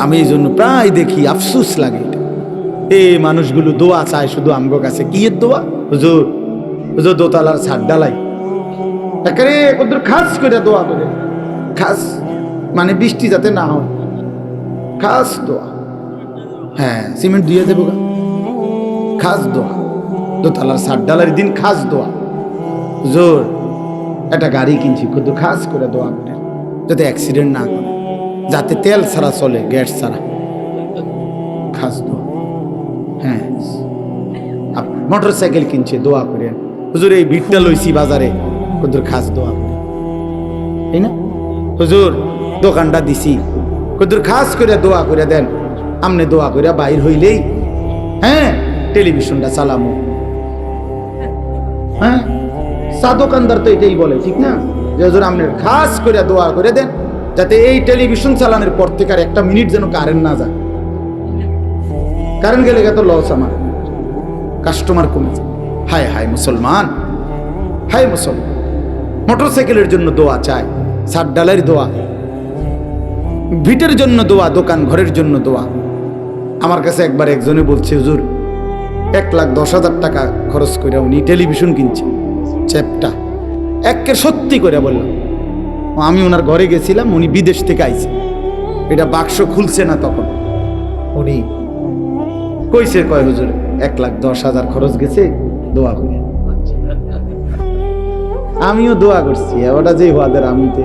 আমি এই জন্য প্রায় দেখি, আফসুস লাগে। এ মানুষগুলো দোয়া চায় শুধু আমগো কাছে। কি এর দোয়া? হুজুর হুজুর দোতালার ছাদ ডালাই। একেবারে ওদের খাস করে দোয়া করে। খাস মানে বৃষ্টি যাতে না হয়। খাস দোয়া। হ্যাঁ সিমেন্ট দিয়ে দেবো খাস দোয়া। দোতালার ছাদ ডালার দিন খাস দোয়া। জোর একটা গাড়ি কিনছি কিন্তু খাস করে দোয়া করে। যাতে অ্যাক্সিডেন্ট না করে। যাতে তেল ছাড়া চলে, গ্যাস ছাড়া। খাস দোয়া হ্যাঁ। মোটর সাইকেল কিনছে, দোয়া করে। হুজুর, এই ভিড়টা লইছি বাজারে। হুজুর খাস দোয়া করে। তাই না? হুজুর, দোকানটা দিছি। হুজুর খাস করে দোয়া করে দেন। আমনে দোয়া করে বাইর হইলেই হ্যাঁ টেলিভিশনটা চালামো। হ্যাঁ? চা দোকানদার তো এটাই বলে, ঠিক না? যে হুজুর, আমনে খাস করে দোয়া করে দেন। যাতে এই টেলিভিশন চালানোর পর থেকে আর একটা মিনিট যেন কারেন্ট না যায়। কারেন্ট গেলে তো লস আমার। কাস্টমার কমে যায়। হায় হায়, মুসলমান। হায়, মুসলমান। মোটরসাইকেলের জন্য দোয়া চায় সাত ডালের দোয়া। ভিটের জন্য দোয়া, দোকান ঘরের জন্য দোয়া। আমার কাছে একবার একজনে বলছে, হুজুর, এক লাখ দশ হাজার টাকা খরচ করে উনি টেলিভিশন কিনছে চ্যাপটা এককে সত্যি করে বললাম আমি ওনার ঘরে গেছিলাম, উনি বিদেশ থেকে আইছে। এটা বাক্স খুলছে না তখন। উনি কইছে, কয় হুজুর, এক লাখ দশ হাজার খরচ গেছে, দোয়া করে। আমিও দোয়া করছি, ওটা যে ওয়াদের আমি তো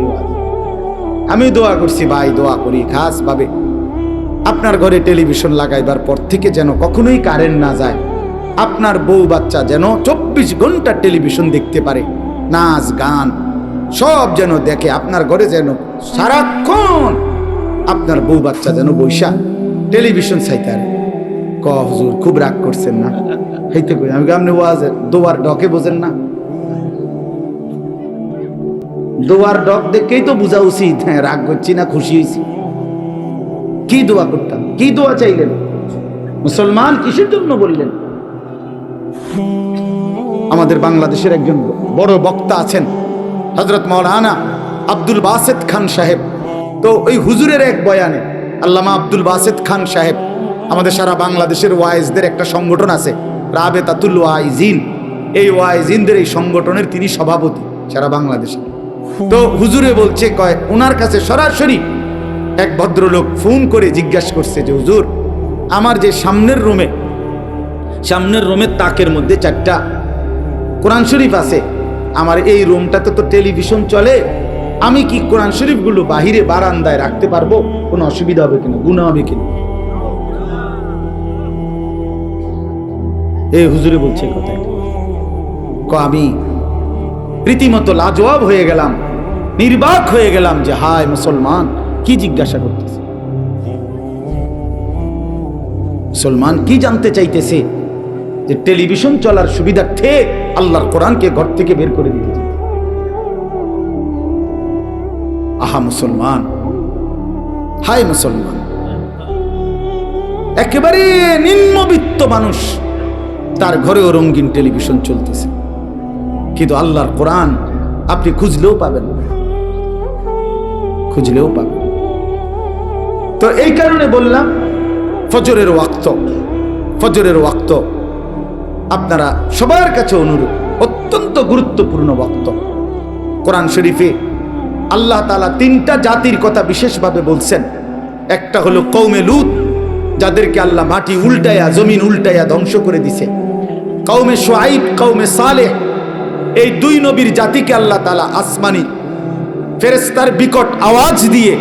আমি দোয়া করছি, ভাই, দোয়া করি খাস ভাবে আপনার ঘরে টেলিভিশন লাগাইবার পর থেকে যেন কখনোই কারেন্ট না যায়। আপনার বউ বাচ্চা যেন চব্বিশ ঘণ্টা টেলিভিশন দেখতে পারে। নাচ, গান সব যেন দেখে আপনার ঘরে যেন সারাক্ষণ আপনার বউ বাচ্চা যেন বৈশা টেলিভিশন চাইতে পারে ক হুজুর, খুব রাগ করছেন না? হইতে কই, আমি আপনি দোয়ার ডকে বোঝেন না? দোয়ার ডক দেখেই তো বোঝা উচিত। হ্যাঁ রাগ করছি না, খুশি হয়েছি কি দোয়া করতাম? কি দোয়া চাইলেন? মুসলমান কিসের জন্য বললেন? আমাদের বাংলাদেশের একজন বড় বক্তা আছেন হজরত মৌলানা আব্দুল বাসেদ খান সাহেব। তো ওই হুজুরের এক বয়ানে আল্লামা আব্দুল বাসেদ খান সাহেব, আমাদের সারা বাংলাদেশের ওয়াইজদের একটা সংগঠন আছে, রাবেতাতুল ওয়াইজিন। এই ওয়াইজিনদের এই সংগঠনের তিনি সভাপতি সারা বাংলাদেশে। তো হুজুরে বলছে, কয় ওনার কাছে সরাসরি এক ভদ্রলোক ফোন করে জিজ্ঞাসা করছে যে, হুজুর, আমার যে সামনের রুমে, সামনের রুমের তাকের মধ্যে চারটা কোরআন শরীফ আছে আমার এই রুমটাতে তো টেলিভিশন চলে। আমি কি কোরআন শরীফগুলো বাহিরে বারান্দায় রাখতে পারব? কোনো অসুবিধা হবে কিনা? গুণা হবে কিনা? এই হুজুরে বলছে কথা ক, আমি রীতিমতো লাজবাব হয়ে গেলাম, নির্বাক হয়ে গেলাম যে, হায় মুসলমান, কি জিজ্ঞাসা করতেছে? মুসলমান কি জানতে চাইতেছে যে, টেলিভিশন চলার সুবিধা সুবিধার্থে আল্লাহর কোরআনকে ঘর থেকে বের করে দিতে চাই। আহা মুসলমান হাই মুসলমান, একেবারে নিম্নবিত্ত মানুষ, তার ঘরেও রঙিন টেলিভিশন চলতেছে। কিন্তু আল্লাহর কোরআন আপনি খুঁজলেও পাবেন খুঁজলেও পাবেন তো এই কারণে বললাম, ফজরের ওয়াক্ত ফজরের ওয়াক্ত আপনারা সবার কাছে অনুরোধ অত্যন্ত গুরুত্বপূর্ণ ওয়াক্ত কোরআন শরীফে আল্লাহ তালা তিনটা জাতির কথা বিশেষভাবে বলছেন। একটা হলো কৌমে লুত, যাদেরকে আল্লাহ মাটি উল্টায়া, জমিন উল্টায়া ধ্বংস করে দিছে। কৌমে সোয়াইব কৌমে সালেহ, এই দুই নবীর জাতিকে আল্লাহ তালা আসমানি ফেরেস্তার বিকট আওয়াজ দিয়ে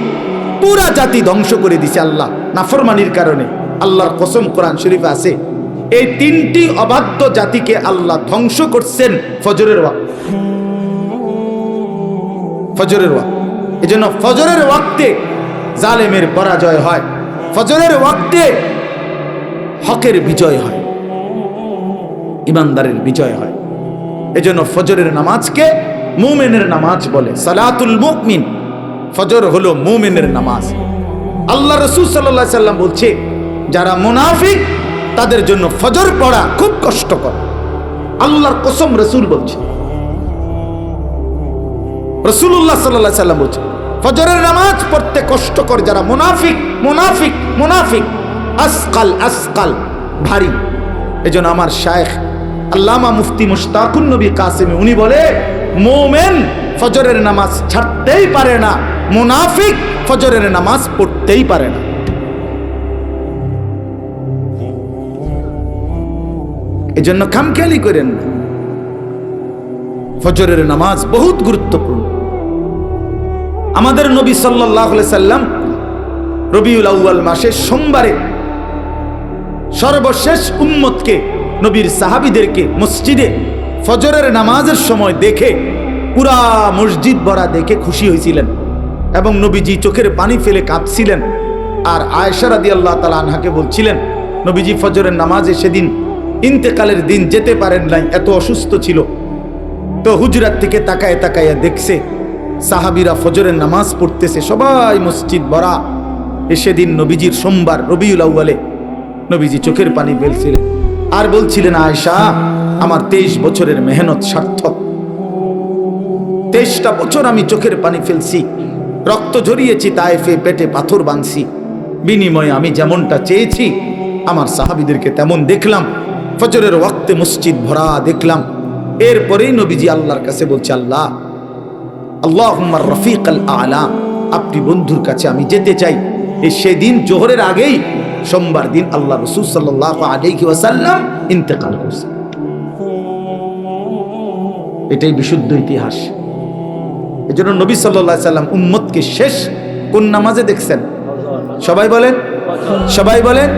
পুরা জাতি ধ্বংস করে দিছে আল্লাহ। নাফরমানির কারণে আল্লাহর কসম কোরআন শরীফে আছে। এই তিনটি অবাধ্য জাতিকে আল্লাহ ধ্বংস করছেন ফজরের ওয়াক্ত। ফজরের ওয়াক্ত। এই জন্য ফজরের ওয়াক্তে জালেমের পরাজয় হয়। ফজরের ওয়াক্তে হকের বিজয় হয়। ইমানদারের বিজয় হয়। এজন্য ফজরের নামাজকে মুমেনের নামাজ বলে, সালাতুল মুমিন। ফজর হলো মুমেনের নামাজ। আল্লাহ রসুল সাল্লাহ সাল্লাম বলছে, যারা মুনাফিক তাদের জন্য ফজর পড়া খুব কষ্টকর। আল্লাহর কসম রসুল বলছে। রসুল্লাহ সাল্লাহ সাল্লাম বলছে, ফজরের নামাজ পড়তে কষ্টকর যারা মুনাফিক মুনাফিক মুনাফিক, আসকাল আসকাল, ভারী। এজন্য আমার শায়েখ আল্লামা মুফতি মুশতাকুন নবী কাসিমি, উনি বলে, মোমেন ফজরের নামাজ ছাড়তেই পারে না, মুনাফিক ফজরের নামাজ পড়তেই পারে না। এজন্য খামখেয়ালি করেন। না ফজরের নামাজ বহুত গুরুত্বপূর্ণ। আমাদের নবী সাল্লাহ সাল্লাম রবিউল আউ্য়াল মাসের সোমবারে সর্বশেষ উম্মতকে, নবীর সাহাবিদেরকে মসজিদে ফজরের নামাজের সময় দেখে পুরা মসজিদ ভরা দেখে খুশি হয়েছিলেন এবং নবীজি চোখের পানি ফেলে কাঁদছিলেন আর আয়সারা দি আল্লাহ তালা আনহাকে বলছিলেন, নবীজি, ফজরের নামাজে সেদিন ইন্তেকালের দিন যেতে পারেন নাই, এত অসুস্থ ছিল। তো হুজরাত থেকে তাকায় তাকায় দেখছে, সাহাবিরা ফজরের নামাজ পড়তেছে, সবাই মসজিদ বরা সেদিন নবীজির সোমবার, রবিউল আউ্বালে নবীজি চোখের পানি ফেলছিলেন আর বলছিলেন আয়সা আমার তেইশ বছরের মেহনত সার্থক। তেইশটা বছর আমি চোখের পানি ফেলছি, রক্ত ঝরিয়েছি, তায়েফে পেটে পাথর বাঁধছি। বিনিময়ে আমি যেমনটা চেয়েছি, আমার সাহাবিদেরকে তেমন দেখলাম। ফজরের ওয়াক্তে মসজিদ ভরা দেখলাম। এরপরেই নবীজি আল্লাহর কাছে বলছে, আল্লাহ আল্লাহ রফিক আল। আলা আপনি বন্ধুর কাছে আমি যেতে চাই। এই সেদিন জোহরের আগেই সোমবার দিন আল্লাহ রসুল সাল্লাহ আলাইহি ওয়াসাল্লাম ইন্তেকাল করছে এটাই বিশুদ্ধ ইতিহাস। এই জন্য নবী সাল্লাহ সাল্লাম উম্মতকে শেষ কোন নামাজে দেখছেন? সবাই বলেন? সবাই বলেন?